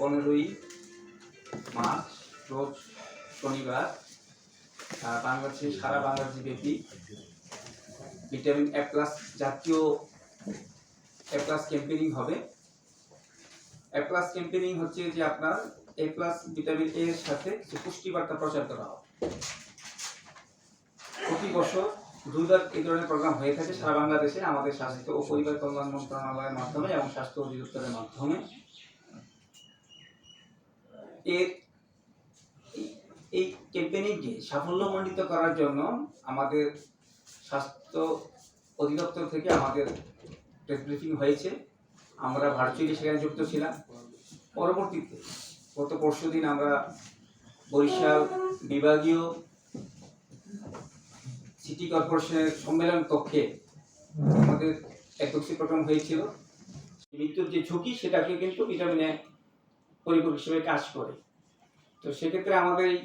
পনেরোই মার্চ, রোজ শনিবার বাংলাদেশে, সারা বাংলাদেশ ব্যাপী ভিটামিন এ প্লাস জাতীয় এ প্লাস ক্যাম্পেনিং হবে। এ প্লাস ক্যাম্পেনিং হচ্ছে যে আপনার এ প্লাস ভিটামিন এর সাথে কিছু পুষ্টি বার্তা প্রচার করা হবে প্রতি বছর দুইবার এই ধরনের প্রোগ্রাম হয়ে থাকে সারা বাংলাদেশে, আমাদের স্বাস্থ্য ও পরিবার কল্যাণ মন্ত্রণালয়ের মাধ্যমে এবং স্বাস্থ্য অধিদপ্তরের মাধ্যমে। এর এই- ক্যাম্পেইনিংকে সাফল্যমণ্ডিত করার জন্য আমাদের স্বাস্থ্য অধিদপ্তর থেকে আমাদের প্রেস ব্রিফিং হয়েছে। আমরা ভার্চুয়ালি সেখানে যুক্ত ছিলাম। পরবর্তীতে গত পরশু দিন আমরা বরিশাল বিভাগীয় সিটি কর্পোরেশনের সম্মেলন কক্ষে আমাদের একদক্ষী প্রোগ্রাম হয়েছিল। মৃত্যুর যে ঝুঁকি, সেটাকে কিন্তু ভিটামিনে পরিপূরক হিসেবে কাজ করে। তো সেক্ষেত্রে আমাদের এই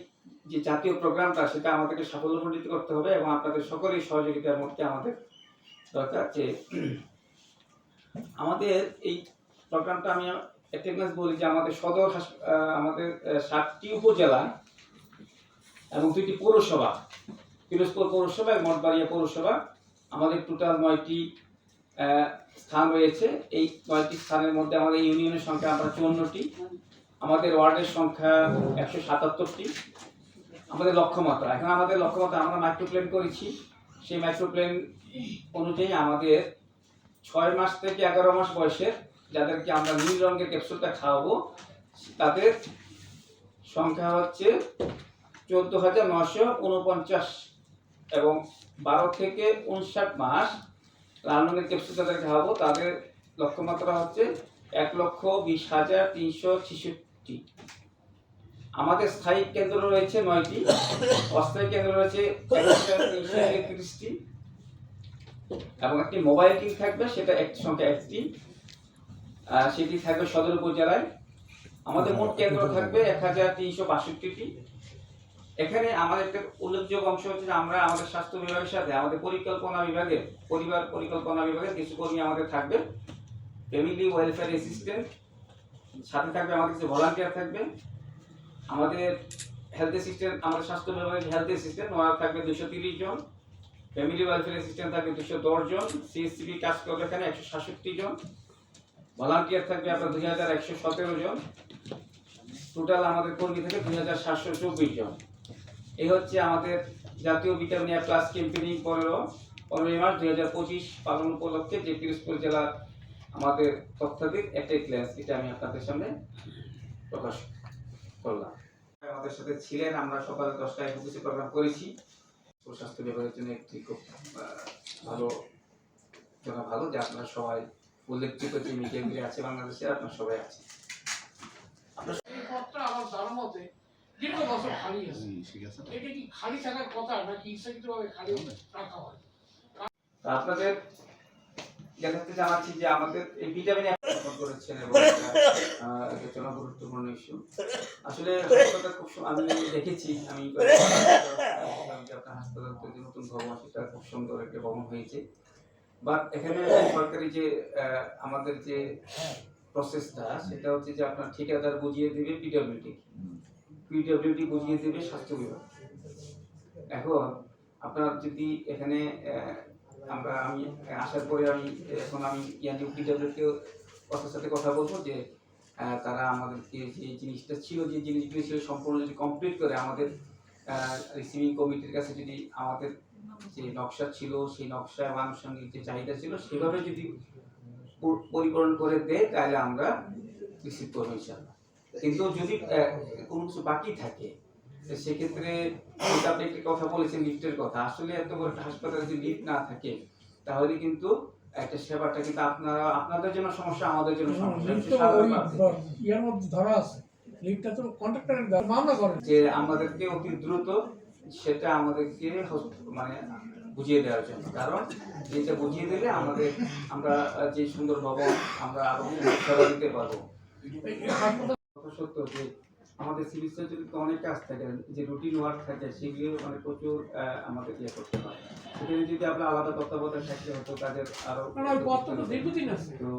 যে জাতীয় প্রোগ্রামটা, সেটা আমাদেরকে সাফল্যমণ্ডিত করতে হবে এবং আপনাদের সকলের সহযোগিতার মধ্যে আমাদের দরকার যে আমাদের এই প্রোগ্রামটা আমি ক্লাস বলি যে আমাদের সদর আমাদের সাতটি উপজেলা এবং দুইটি পৌরসভা। পিরোজপুর পৌরসভা এবং মঠবাড়িয়া পৌরসভা। আমাদের টোটাল নয়টি স্থান রয়েছে। এই নয়টি স্থানের মধ্যে আমাদের ইউনিয়নের সংখ্যা আমরা চুয়ান্নটি। আমাদের ওয়ার্ডের সংখ্যা একশো সাতাত্তরটি। আমাদের লক্ষ্যমাত্রা। এখন আমাদের লক্ষ্যমাত্রা আমরা মাইক্রো প্ল্যান করেছি। সেই মাইক্রো প্ল্যান অনুযায়ী আমাদের ছয় মাস থেকে এগারো মাস বয়সের যাদেরকে আমরা নীল রঙের ক্যাপসুলটা খাওয়াবো, তাদের সংখ্যা হচ্ছে চোদ্দ হাজার নশো উনপঞ্চাশ এবং বারো থেকে উনষাট মাস রঙের ক্যাপসুল খাওয়াবো তাদের লক্ষ্যমাত্রা হচ্ছে এক লক্ষ বিশ হাজার তিনশো ছেষট্টি। আমাদের স্থায়ী কেন্দ্র রয়েছে নয়টি, অস্থায়ী কেন্দ্র রয়েছে একত্রিশটি এবং একটি মোবাইল টিম থাকবে, সেটা একটি সংখ্যা একটি। সেটি থাকবে সদর উপজেলায়। আমাদের মোট কেন্দ্র থাকবে এক হাজার তিনশো বাষট্টিটি। এখানে আমাদের একটা উল্লেখযোগ্য অংশ হচ্ছে যে আমরা আমাদের স্বাস্থ্য বিভাগের সাথে, আমাদের পরিকল্পনা বিভাগের, পরিবার পরিকল্পনা বিভাগের কিছু কর্মী আমাদের থাকবে ফ্যামিলি ওয়েলফেয়ার অ্যাসিস্ট্যান্ট, সাথে থাকবে আমাদের কিছু ভলান্টিয়ার থাকবে আমাদের হেলথ অ্যাসিস্ট্যান্ট, আমাদের স্বাস্থ্য বিভাগের হেলথ অ্যাসিস্ট্যান্ট ওরা থাকবে দুশো তিরিশ জন। ফ্যামিলি ওয়েলফেয়ার অ্যাসিস্ট্যান্ট থাকবে দুশো দশ জন। সিএসসিবি কাজ করবে এখানে একশো সাতষট্টি জন। ভলান্টিয়ার থাকবে আপনার দুই হাজার একশো সতেরো জন। টোটাল আমাদের কর্মী থাকে দুই হাজার সাতশো চব্বিশ জন। এই হচ্ছে আমাদের জাতীয় ভিটামিন এ প্লাস ক্যাম্পেইনিং পনেরো। পনেরোই মার্চ দুই হাজার পঁচিশ পালন উপলক্ষে যে পিরোজপুর জেলার আমাদের তথ্যাধিক একটাই ক্লাস এটা আমি আপনাদের সামনে প্রকাশ করলাম। আমাদের সাথে ছিলেন, আমরা সকাল দশটায় কিছু প্রোগ্রাম করেছি। সুস্বাস্থ্য বিভাগের জন্য একটি খুব ভালো জন্য ভালো যে আপনারা সবাই উল্লেখযোগ্য যে মিডিয়াগুলি আছে বাংলাদেশে, আপনারা সবাই আছে পথটা আমার জানা মতে দীর্ঘ বছর খালি আছে। এটা কি খালি থাকার কথা নাকি ইচ্ছাকৃতভাবে খালি রাখা হয়? আপনাদের জানাচ্ছি যে আমাদের এই ভিটামিন করেছেন এবং এটা, আহ, জন্য গুরুত্বপূর্ণ ইস্যু। আসলে হাসপাতাল খুব আমি দেখেছি আমি আপনার হাসপাতাল যে নতুন ভবন সেটা খুব সুন্দর একটা ভবন হয়েছে। বাট এখানে সরকারি যে আহ, আমাদের যে প্রসেসটা সেটা হচ্ছে যে আপনার ঠিকাদার বুঝিয়ে দেবে পিডব্লিউডি পিডব্লিউডি বুঝিয়ে দেবে স্বাস্থ্য বিভাগ। এখন আপনার যদি এখানে আমরা আমি, আসার পরে আমি, এখন আমি ইয়ানি পিডব্লিউডিও কথার সাথে কথা বলব যে তারা আমাদেরকে যে জিনিসটা ছিল, যে জিনিসগুলো ছিল সম্পূর্ণ যদি কমপ্লিট করে আমাদের রিসিভিং কমিটির কাছে যদি আমাদের যে নকশা ছিল, সেই নকশা এবং আনুষঙ্গিক যে চাহিদা ছিল, সেভাবে যদি পরিপূরণ করে দেয়, তাহলে আমরা রিসিভ করব ইনশাল্লাহ কিন্তু যদি কোনো কিছু বাকি থাকে সেক্ষেত্রে আপনি একটা কথা বলেছেন লিফটের কথা আসলে এত বড় একটা হাসপাতালে যদি লিফট না থাকে তাহলে কিন্তু একটা সেবাটা কিন্তু আপনারা আপনাদের জন্য সমস্যা আমাদের জন্য সমস্যা। ইয়ের মধ্যে ধরা আছে। লিফটটা তো কন্ট্রাক্টরের মামলা করেন। যে আমাদেরকে অতি দ্রুত সেটা আমাদেরকে মানে বুঝিয়ে দেওয়ার জন্য। কারণ যেটা বুঝিয়ে দিলে আমাদের আমরা যে সুন্দর ভবন আমরা আরও সেবা দিতে পারব। যে আমাদের সিভিল অনেক কাজ থাকে যে রুটিন ওয়ার্ক থাকে সেগুলো মানে প্রচুর আমাদের ইয়ে করতে হয়। সেখানে যদি আমরা আলাদা তত্ত্বাবধান থাকলে হতো আরও পথটা তো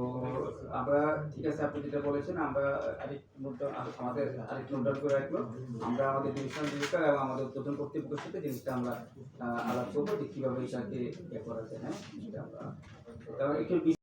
আমরা ঠিক আছে আপনি যেটা বলেছেন আমরা আরেক নোট আমাদের আরেক করে রাখব। আমরা আমাদের ডিভিশনাল ডিরেক্টর এবং আমাদের উদ্বোধন কর্তৃপক্ষের সাথে জিনিসটা আমরা আলাপ করব যে কীভাবে এটাকে ইয়ে করা যায় হ্যাঁ? আমরা একটু